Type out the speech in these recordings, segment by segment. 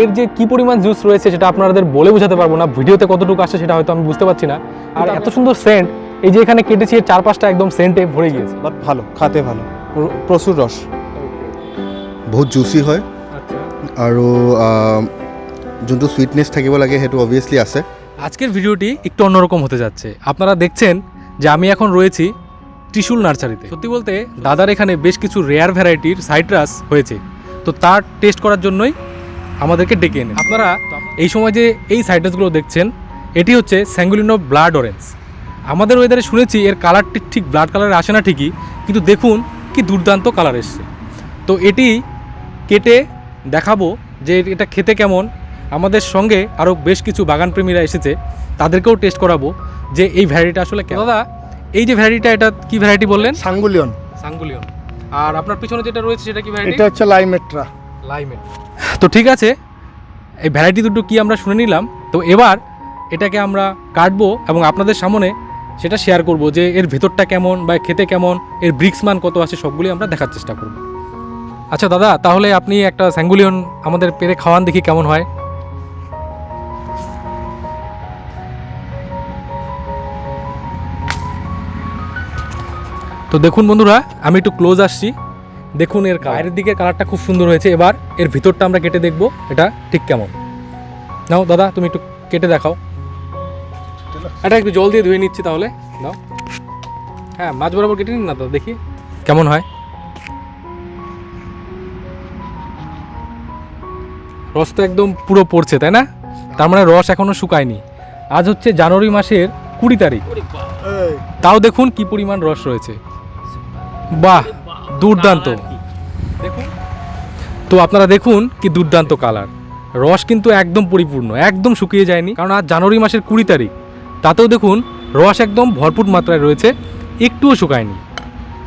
এর যে কি পরিমাণ জুস রয়েছে সেটা আপনাদের বলে বোঝাতে পারব না। ভিডিওতে কতটুকু আসে সেটা হয়তো আমি বুঝতে পারছি না। আর এত সুন্দর সেন্ট এই যে এখানে কেটেছি এর চার পাঁচটা একদম সেন্টে ভরে গিয়েছে। বাট ভালো খাতে ভালো। প্রচুর রস। বহুত জুচি হয়। আৰু যোনটো চুইটনেছ থাকিব লাগে সেইটো অবভিয়াছলি আছে। আজকের ভিডিওটি একটু অন্যরকম হতে যাচ্ছে। আপনারা দেখছেন যে আমি এখন রয়েছি ত্রিশুল নার্সারিতে। সত্যি বলতে দাদার এখানে বেশ কিছু রেয়ার ভ্যারাইটির সাইট্রাস হয়েছে। তো তার টেস্ট করার জন্যই আমাদেরকে ডেকে এনে। আপনারা এই সময় যে এই সাইট্রাসগুলো দেখছেন এটি হচ্ছে স্যাঙ্গুলিনো ব্লাড অরেঞ্জ আমাদের ওয়েদারে শুনেছি এর কালারটি ঠিক ব্লাড কালারে আসে না ঠিকই কিন্তু দেখুন কি দুর্দান্ত কালার এসছে। তো এটি কেটে দেখাবো যে এটা খেতে কেমন। আমাদের সঙ্গে আরও বেশ কিছু বাগান প্রেমীরা এসেছে তাদেরকেও টেস্ট করাবো যে এই ভ্যারাইটিটা আসলে কেমন। দাদা এই যে ভ্যারাইটিটা এটা কি ভ্যারাইটি বললেন? সাংগুলিয়ন সাঙ্গুলিয়ন আর আপনার পিছনে যেটা রয়েছে সেটা কি ভ্যারাইটি এটা হচ্ছে লাইমেট্রা লাইমেট তো ঠিক আছে, এই ভ্যারাইটি দুটো কি আমরা শুনে নিলাম? তো এবার এটাকে আমরা কাটবো এবং আপনাদের সামনে সেটা শেয়ার করব যে এর ভেতরটা কেমন বা খেতে কেমন, এর ব্রিক্স মান কত আছে সবগুলি আমরা দেখার চেষ্টা করব। আচ্ছা দাদা, তাহলে আপনি একটা স্যাঙ্গুলিয়ন আমাদের পেরে খাওয়ান, দেখি কেমন হয়। তো দেখুন বন্ধুরা, আমি একটু ক্লোজ আসছি। দেখুন এর বাইরের দিকে কালারটা খুব সুন্দর হয়েছে। এবার এর ভিতরটা আমরা কেটে দেখব এটা ঠিক কেমন। নাও দাদা তুমি একটু কেটে দেখাও। এটা একটু জল দিয়ে ধুয়ে নিচ্ছি তাহলে। নাও। হ্যাঁ মাছ বরাবর কেটে নিন না তো দেখি। কেমন হয়? রস তো একদম পুরো পড়ছে তাই না? তার মানে রস এখনও শুকায়নি। আজ হচ্ছে জানুয়ারি মাসের কুড়ি তারিখ। তাও দেখুন কি পরিমাণ রস রয়েছে। বাহ! দুর্দান্ত। দেখুন। তো আপনারা দেখুন কি দুর্দান্ত কালার। রস কিন্তু একদম পরিপূর্ণ একদম শুকিয়ে যায়নি। কারণ আজ জানুয়ারি মাসের কুড়ি তারিখ। তাতেও দেখুন রস একদম ভরপুর মাত্রায় রয়েছে একটুও শুকায়নি।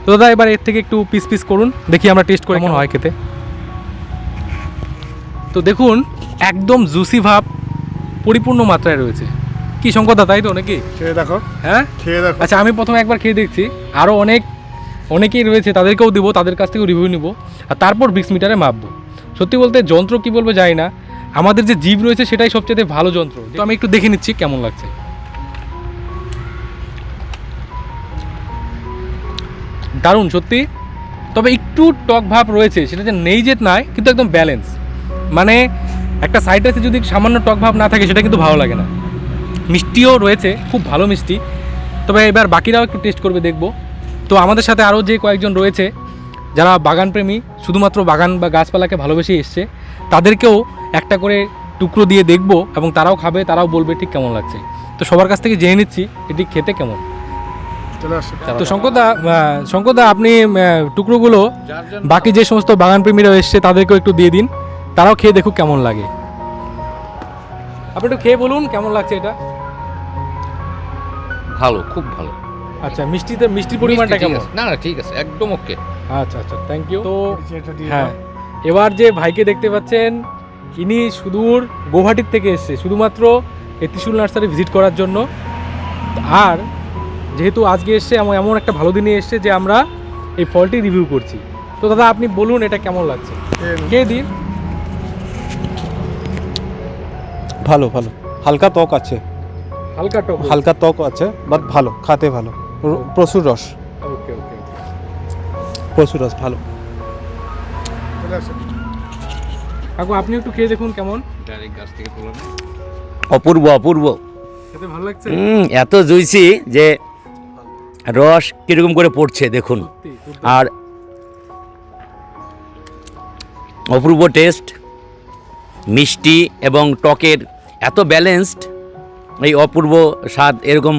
তো দাদা এবার এর থেকে একটু পিস পিস করুন দেখি আমরা টেস্ট করে কেমন হয় খেতে। তো দেখুন একদম জুসি ভাব পরিপূর্ণ মাত্রায় রয়েছে। কি শঙ্করদা তাই তো নাকি? খেয়ে দেখো। হ্যাঁ? খেয়ে দেখো। আচ্ছা আমি প্রথমে একবার খেয়ে দেখছি। আরও অনেক অনেকেই রয়েছে, তাদেরকেও দিব, তাদের কাছ থেকেও রিভিউ নিব, আর তারপর বিক্স মিটারে মাপবো। সত্যি বলতে যন্ত্র কি বলব জানি না, আমাদের যে জীব রয়েছে সেটাই সবচেয়ে ভালো যন্ত্র। তো আমি একটু দেখে নিচ্ছি কেমন লাগছে। দারুণ, সত্যি। তবে একটু টক ভাব রয়েছে, সেটা যে নেই যে নাই, কিন্তু একদম ব্যালেন্স মানে একটা সাইড সাইডে যদি সামান্য টক ভাব না থাকে, সেটা কিন্তু ভালো লাগে না। মিষ্টিও রয়েছে, খুব ভালো মিষ্টি। তবে এবার বাকিরাও একটু টেস্ট করবে, দেখব। তো আমাদের সাথে আরও যে কয়েকজন রয়েছে যারা বাগানপ্রেমী শুধুমাত্র বাগান বা গাছপালাকে ভালোবেসে এসছে তাদেরকেও একটা করে টুকরো দিয়ে দেখব এবং তারাও খাবে তারাও বলবে ঠিক কেমন লাগছে। তো সবার কাছ থেকে জেনে নিচ্ছি এটি খেতে কেমন। তো শঙ্করদা আহ, শঙ্করদা আপনি টুকরোগুলো বাকি যে সমস্ত বাগানপ্রেমীরা এসছে তাদেরকেও একটু দিয়ে দিন তারাও খেয়ে দেখুক কেমন লাগে। আপনি একটু খেয়ে বলুন কেমন লাগছে এটা। ভালো খুব ভালো। আচ্ছা মিষ্টিতে মিষ্টির পরিমাণটা কেমন? না না ঠিক আছে একদম ওকে আচ্ছা আচ্ছা থ্যাংক ইউ তো হ্যাঁ। এবার যে ভাইকে দেখতে পাচ্ছেন ইনি সুদূর গৌহাটির থেকে এসছে শুধুমাত্র এই ত্রিশুল নার্সারি ভিজিট করার জন্য। আর যেহেতু আজকে এসছে এমন এমন একটা ভালো দিনে এসছে যে আমরা এই ফলটি রিভিউ করছি। তো দাদা আপনি বলুন এটা কেমন লাগছে? কে দিন। ভালো ভালো। হালকা ত্বক আছে। হালকা টক হালকা ত্বক আছে বাট ভালো খাতে ভালো। প্রচুর রস। ওকে ওকে প্রচুর রস ভালো। কাকু আপনি একটু খেয়ে দেখুন কেমন? ডাইরেক্ট গাছ থেকে তুলে অপূর্ব অপূর্ব। খেতে ভালো লাগছে? এত জুইসি যে রস কীরকম করে পড়ছে দেখুন। আর অপূর্ব টেস্ট মিষ্টি এবং টকের এত ব্যালেন্সড এই অপূর্ব স্বাদ এরকম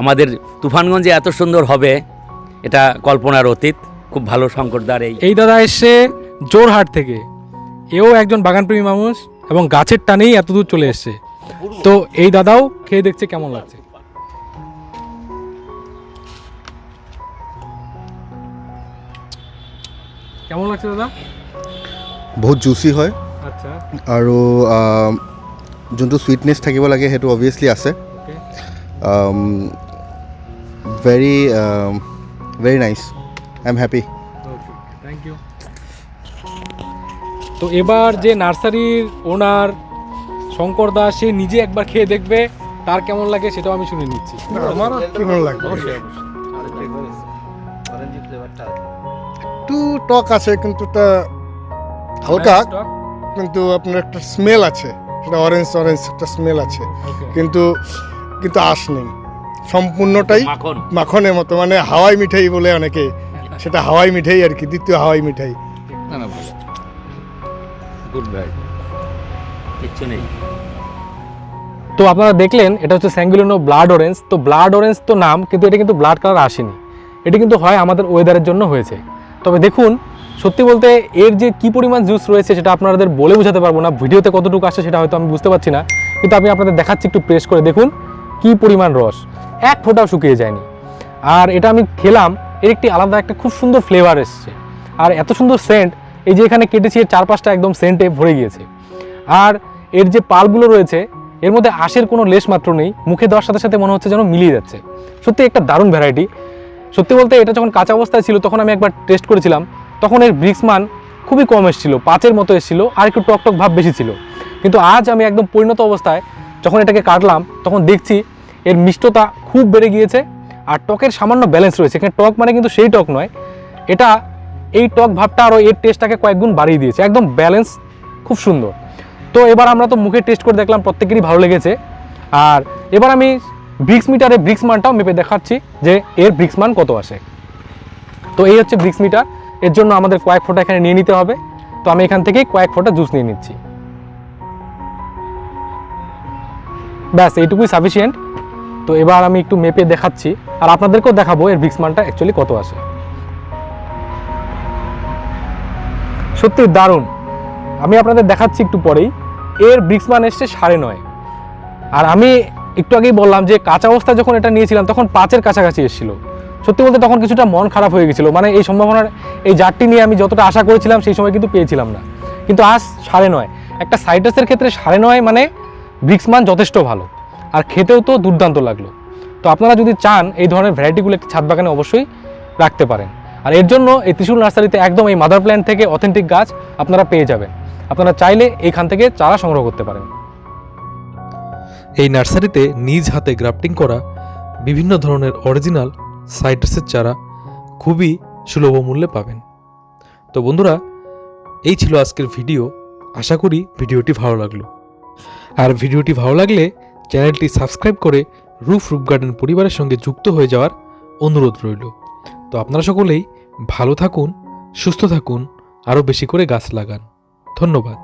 আমাদের তুফানগঞ্জে এত সুন্দর হবে এটা কল্পনার অতীত। খুব ভালো শঙ্করদার এই। এই দাদা এসছে জোরহাট থেকে। এও একজন বাগানপ্রেমী মানুষ এবং গাছের টানেই এত দূর চলে এসছে। তো এই দাদাও খেয়ে দেখছে কেমন লাগছে। কেমন লাগছে দাদা? বহুত জুচি হয়। আচ্ছা। আৰু যোনটো চুইটনেছ থাকিব লাগে সেইটো অবভিয়াছলি আছে। Okay very very nice I am happy okay thank you তো এবার যে নার্সারির ওনার শঙ্কর দাস সে নিজে একবার খেয়ে দেখবে তার কেমন লাগে সেটাও আমি শুনে নিচ্ছি। আমার কেমন লাগবে একটু টক আছে কিন্তু তা হালকা কিন্তু আপনার একটা স্মেল আছে। সেটা অরেঞ্জ অরেঞ্জ একটা স্মেল আছে। কিন্তু কিন্তু আশ নেই। সম্পূর্ণটাই মাখনের মতো মানে হাওয়াই মিঠাই বলে অনেকে। সেটা হাওয়াই মিঠাই আর কি দ্বিতীয় হাওয়াই মিঠাই। না না গুড ভাই কিচ্ছু নেই। তো আপনারা দেখলেন এটা হচ্ছে স্যাঙ্গুলিনো ব্লাড অরেঞ্জ তো ব্লাড অরেঞ্জ তো নাম কিন্তু এটা কিন্তু ব্লাড কালার আসেনি। এটা কিন্তু হয় আমাদের ওয়েদারের জন্য হয়েছে। তবে দেখুন সত্যি বলতে এর যে কি পরিমাণ জুস রয়েছে সেটা আপনাদের বলে বোঝাতে পারব না। ভিডিওতে কতটুকু আসে সেটা হয়তো আমি বুঝতে পারছি না। কিন্তু আমি আপনাদের দেখাচ্ছি একটু প্রেস করে। দেখুন কি পরিমাণ রস? এক ফোঁটাও শুকিয়ে যায়নি। আর এটা আমি খেলাম, এর একটি আলাদা একটা খুব সুন্দর ফ্লেভার এসছে। আর এত সুন্দর সেন্ট এই যে এখানে কেটেছি, এর চারপাশটা একদম সেন্টে ভরে গিয়েছে। আর এর যে পালগুলো রয়েছে, এর মধ্যে আঁশের কোনো লেশ মাত্র নেই, মুখে দেওয়ার সাথে সাথে মনে হচ্ছে যেন মিলিয়ে যাচ্ছে। সত্যি একটা দারুণ ভ্যারাইটি সত্যি বলতে এটা যখন কাঁচা অবস্থায় ছিল, তখন আমি একবার টেস্ট করেছিলাম, তখন এর ব্রিক্স মান খুবই কম এসেছিল, পাঁচের মতো এসেছিল, আর একটু টক টক ভাব বেশি ছিল। কিন্তু আজ আমি একদম পরিণত অবস্থায় যখন এটাকে কাটলাম, তখন দেখছি এর মিষ্টতা খুব বেড়ে গিয়েছে আর টকের সামান্য ব্যালেন্স রয়েছে। এখানে টক মানে কিন্তু সেই টক নয়। এটা এই টক ভাবটা আরও এর টেস্টটাকে কয়েকগুণ বাড়িয়ে দিয়েছে। একদম ব্যালেন্স খুব সুন্দর। তো এবার আমরা তো মুখে টেস্ট করে দেখলাম, প্রত্যেকেরই ভালো লেগেছে। আর এবার আমি ব্রিক্স মিটারে ব্রিক্স মানটাও মেপে দেখাচ্ছি যে এর ব্রিক্স মান কত আসে। তো এই হচ্ছে ব্রিক্স মিটার এর জন্য আমাদের কয়েক ফোঁটা এখানে নিয়ে নিতে হবে। তো আমি এখান থেকেই কয়েক ফোঁটা জুস নিয়ে নিচ্ছি। ব্যাস, এইটুকুই সাফিসিয়েন্ট তো এবার আমি একটু মেপে দেখাচ্ছি, আর আপনাদেরকেও দেখাবো এর ব্রিক্স মানটা অ্যাকচুয়ালি কত আসে সত্যি দারুণ। আমি আপনাদের দেখাচ্ছি একটু পরেই, এর ব্রিক্স মান এসছে সাড়ে নয়। আর আমি একটু আগেই বললাম যে কাঁচা অবস্থায় যখন এটা নিয়েছিলাম, তখন পাঁচের কাছাকাছি এসেছিল। সত্যি বলতে তখন কিছুটা মন খারাপ হয়ে গেছিল। মানে এই সম্ভাবনার, এই জারটি নিয়ে আমি যতটা আশা করেছিলাম, সেই সময় কিন্তু পেয়েছিলাম না। কিন্তু আজ সাড়ে নয়। একটা সাইটাসের ক্ষেত্রে সাড়ে নয় মানে ব্রিক্স মান যথেষ্ট ভালো। আর খেতেও তো দুর্দান্ত লাগল। তো আপনারা যদি চান, এই ধরনের ভ্যারাইটিগুলো একটি ছাদ বাগানে অবশ্যই রাখতে পারেন। আর এর জন্য এই ত্রিশুল নার্সারিতে একদম এই মাদার প্ল্যান্ট থেকে অথেন্টিক গাছ আপনারা পেয়ে যাবেন। আপনারা চাইলে এইখান থেকে চারা সংগ্রহ করতে পারেন। এই নার্সারিতে নিজ হাতে গ্রাফটিং করা, বিভিন্ন ধরনের অরিজিনাল সাইট্রাসের চারা খুবই সুলভ মূল্যে পাবেন। তো বন্ধুরা, এই ছিল আজকের ভিডিও। আশা করি ভিডিওটি ভালো লাগল। আর ভিডিওটি ভালো লাগলে চ্যানেলটি সাবস্ক্রাইব করে রুফ রুফ গার্ডেন পরিবারের সঙ্গে যুক্ত হয়ে যাওয়ার অনুরোধ রইল। তো আপনারা সকলেই ভালো থাকুন, সুস্থ থাকুন, আরও বেশি করে গাছ লাগান। ধন্যবাদ।